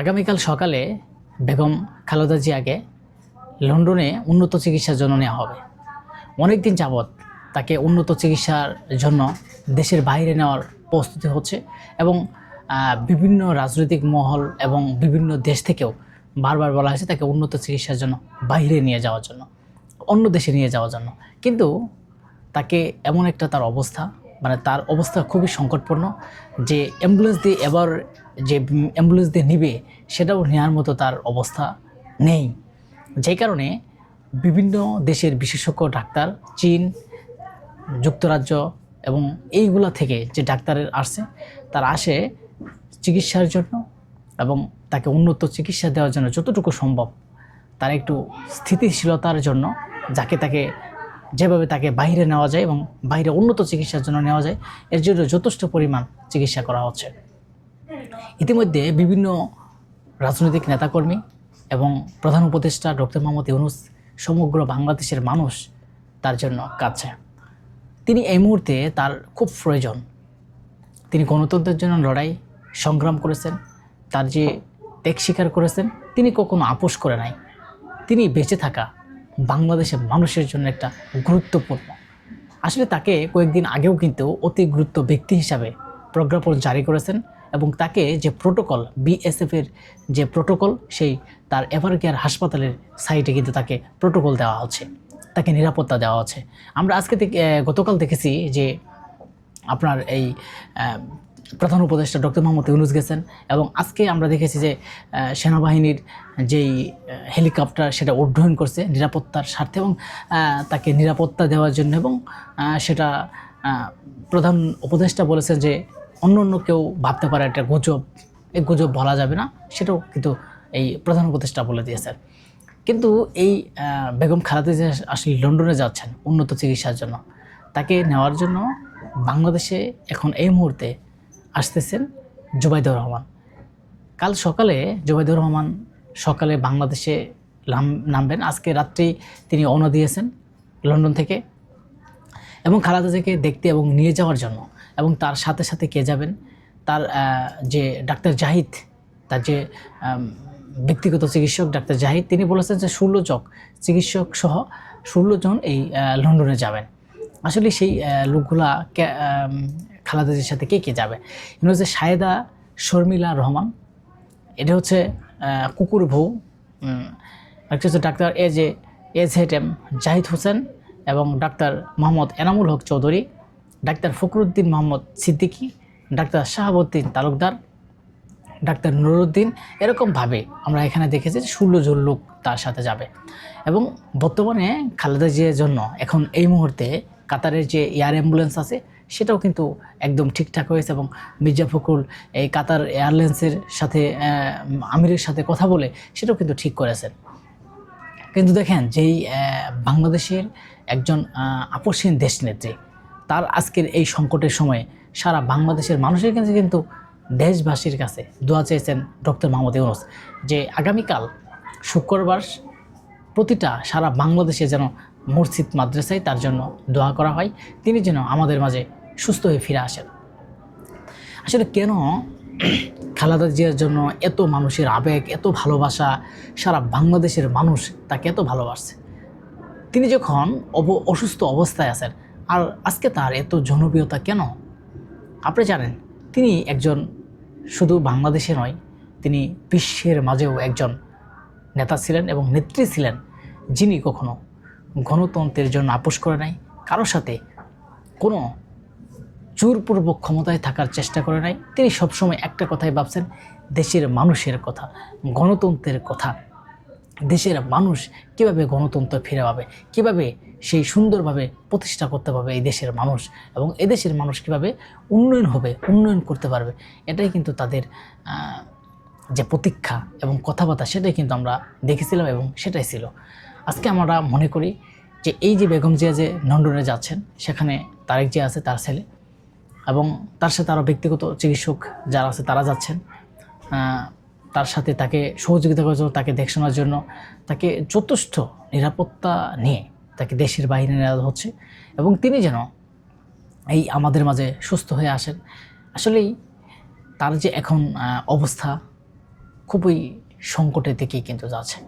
আগামীকাল সকালে বেগম খালেদা জিয়াকে লন্ডনে উন্নত চিকিৎসার জন্য নেওয়া হবে। অনেক দিন যাবৎ তাকে উন্নত চিকিৎসার জন্য দেশের বাইরে নেওয়ার প্রস্তুতি হচ্ছে এবং বিভিন্ন রাজনৈতিক মহল এবং বিভিন্ন দেশ থেকেও বারবার বলা হয়েছে তাকে উন্নত চিকিৎসার জন্য বাইরে নিয়ে যাওয়ার জন্য, অন্য দেশে নিয়ে যাওয়ার জন্য। কিন্তু তাকে এমন একটা তার অবস্থা মানে তার অবস্থা খুবই সংকটপূর্ণ যে অ্যাম্বুলেন্স দিয়ে এবার যে অ্যাম্বুলেন্স দিয়ে নিবে, সেটাও নেওয়ার মতো তার অবস্থা নেই। যেই কারণে বিভিন্ন দেশের বিশেষজ্ঞ, ডাক্তার, চীন, যুক্তরাজ্য এবং এইগুলা থেকে যে ডাক্তারের আসছে, তারা আসে চিকিৎসার জন্য এবং তাকে উন্নত চিকিৎসা দেওয়ার জন্য যতটুকু সম্ভব তার একটু স্থিতিশীলতার জন্য যাকে তাকে যেভাবে তাকে বাইরে নেওয়া যায় এবং বাইরে উন্নত চিকিৎসার জন্য নেওয়া যায়, এর জন্য যথেষ্ট পরিমাণ চিকিৎসা করা হচ্ছে। ইতিমধ্যে বিভিন্ন রাজনৈতিক নেতাকর্মী এবং প্রধান উপদেষ্টা ডক্টর মোহাম্মদ ইউনুস সমগ্র বাংলাদেশের মানুষ তার জন্য কাঁদছে। তিনি এই মুহূর্তে তার খুব প্রয়োজন। তিনি গণতন্ত্রের জন্য লড়াই, সংগ্রাম করেছেন, তার যে ত্যাগ স্বীকার করেছেন, তিনি কখনো আপোষ করে নাই। তিনি বেঁচে থাকা বাংলাদেশের মানুষের জন্য একটা গুরুত্বপূর্ণ। আসলে তাকে কয়েকদিন আগেও কিন্তু অতি গুরুত্ব ব্যক্তি হিসাবে প্রজ্ঞাপন জারি করেছেন এবং তাকে যে প্রোটোকল বিএসএফের যে প্রোটোকল, সেই তার এভার কেয়ার হাসপাতালের সাইটে কিন্তু তাকে প্রোটোকল দেওয়া হচ্ছে, তাকে নিরাপত্তা দেওয়া হচ্ছে। আমরা আজকে গতকাল দেখেছি যে আপনার এই প্রধান উপদেষ্টা ডক্টর মোহাম্মদ ইউনুস গেছেন এবং আজকে আমরা দেখেছি যে সেনাবাহিনীর যেই হেলিকপ্টার, সেটা উড্ডয়ন করছে নিরাপত্তার স্বার্থে এবং তাকে নিরাপত্তা দেওয়ার জন্য এবং সেটা প্রধান উপদেষ্টা বলেছেন যে, অন্য অন্য কেউ ভাবতে পারে একটা গুজব, এই গুজব বলা যাবে না, সেটাও কিন্তু এই প্রধান উপদেষ্টা বলে দিয়েছেন। কিন্তু এই বেগম খালেদা জিয়া আসলে লন্ডনে যাচ্ছেন উন্নত চিকিৎসার জন্য। তাকে নেওয়ার জন্য বাংলাদেশে এখন এই মুহূর্তে আসতেছেন জুবাইদুর রহমান। কাল সকালে জুবাইদুর রহমান সকালে বাংলাদেশে নাম- নামবেন। আজকে রাত্রেই তিনি রওনা দিয়েছেন লন্ডন থেকে। এবং খালেদা জিয়াকে দেখতে এবং নিয়ে যাওয়ার জন্য এবং তার সাথে সাথে কে যাবেন? তার যে ডাক্তার জাহিদ, তার যে ব্যক্তিগত চিকিৎসক ডাক্তার জাহিদ, তিনি বলেছেন যে ষোলো জন চিকিৎসক সহ ষোলো জন এই লন্ডনে যাবেন। আসলে সেই লোকগুলা কে- আম, খালেদা জিয়ার সাথে কে কে যাবে? এগুলো হচ্ছে সায়েদা শর্মিলা রহমান এটা হচ্ছে কুকুর উম, একটা হচ্ছে ডাক্তার এ জে এজ হেড এম জাহিদ হোসেন এবং doctor Mohammad Enamul Haque Chowdhury doctor Fakhruddin Mohammad Siddiqui doctor Shahabuddin Talukdar doctor Nuruddin. এরকমভাবে আমরা এখানে দেখেছি যে ষোলো জন লোক তার সাথে যাবে। এবং বর্তমানে খালেদা জিয়ার জন্য এখন এই মুহূর্তে কাতারের যে এয়ার অ্যাম্বুলেন্স আছে সেটাও কিন্তু একদম ঠিকঠাক হয়েছে এবং মির্জা ফখরুল এই কাতার এয়ারলাইন্সের সাথে আমিরের সাথে কথা বলে সেটাও কিন্তু ঠিক করেছেন। কিন্তু দেখেন যেই বাংলাদেশের একজন আহ, আপসহীন দেশনেত্রী তার আজকের এই সংকটের সময়ে সারা বাংলাদেশের মানুষের কাছে কিন্তু দেশবাসীর কাছে দোয়া চেয়েছেন ডক্টর মোহাম্মদ ইউনুস যে আগামীকাল শুক্রবার প্রতিটা সারা বাংলাদেশে যেন মসজিদ মাদ্রাসায় তার জন্য দোয়া করা হয়। তিনি যেন আমাদের মাঝে সুস্থ হয়ে ফিরে আসেন। আসলে কেন খালেদা জিয়ার জন্য এত মানুষের আবেগ, এত ভালোবাসা, সারা বাংলাদেশের মানুষ তাকে এত ভালোবাসছে? তিনি যখন অব, অসুস্থ অবস্থায় আছেন, আর আজকে তার এত জনপ্রিয়তা কেন? আপনি জানেন, তিনি একজন শুধু বাংলাদেশে নয়, তিনি বিশ্বের মাঝেও একজন নেতা ছিলেন এবং নেত্রী ছিলেন, যিনি কখনো গণতন্ত্রের জন্য আপোষ করে নাই, কারোর সাথে কোনো জোরপূর্বক ক্ষমতায় থাকার চেষ্টা করে নাই। তিনি সবসময় একটা কথাই ভাবছেন, দেশের মানুষের কথা, গণতন্ত্রের কথা। দেশের মানুষ কীভাবে গণতন্ত্র ফিরে পাবে, কীভাবে সেই সুন্দরভাবে প্রতিষ্ঠা করতে পারবে এই দেশের মানুষ এবং এদেশের মানুষ কীভাবে উন্নয়ন হবে, উন্নয়ন করতে পারবে, এটাই কিন্তু তাদের যে প্রতীক্ষা এবং কথাবার্তা, সেটাই কিন্তু আমরা দেখেছিলাম এবং সেটাই ছিল। আজকে আমরা মনে করি যে এই যে বেগম জিয়া যে লন্ডনে যাচ্ছেন, সেখানে তারেক জিয়া আছে তার ছেলে এবং তার সাথে আরও ব্যক্তিগত চিকিৎসক যারা আছে তারা যাচ্ছেন। তার সাথে তাকে সহযোগিতা করার জন্য, তাকে দেখশোনার জন্য, তাকে যথেষ্ট নিরাপত্তা নিয়ে তাকে দেশের বাইরে নেওয়া হচ্ছে এবং তিনি যেন এই আমাদের মাঝে সুস্থ হয়ে আসেন। আসলেই তার যে এখন অবস্থা খুবই সংকটের দিকেই কিন্তু যাচ্ছে।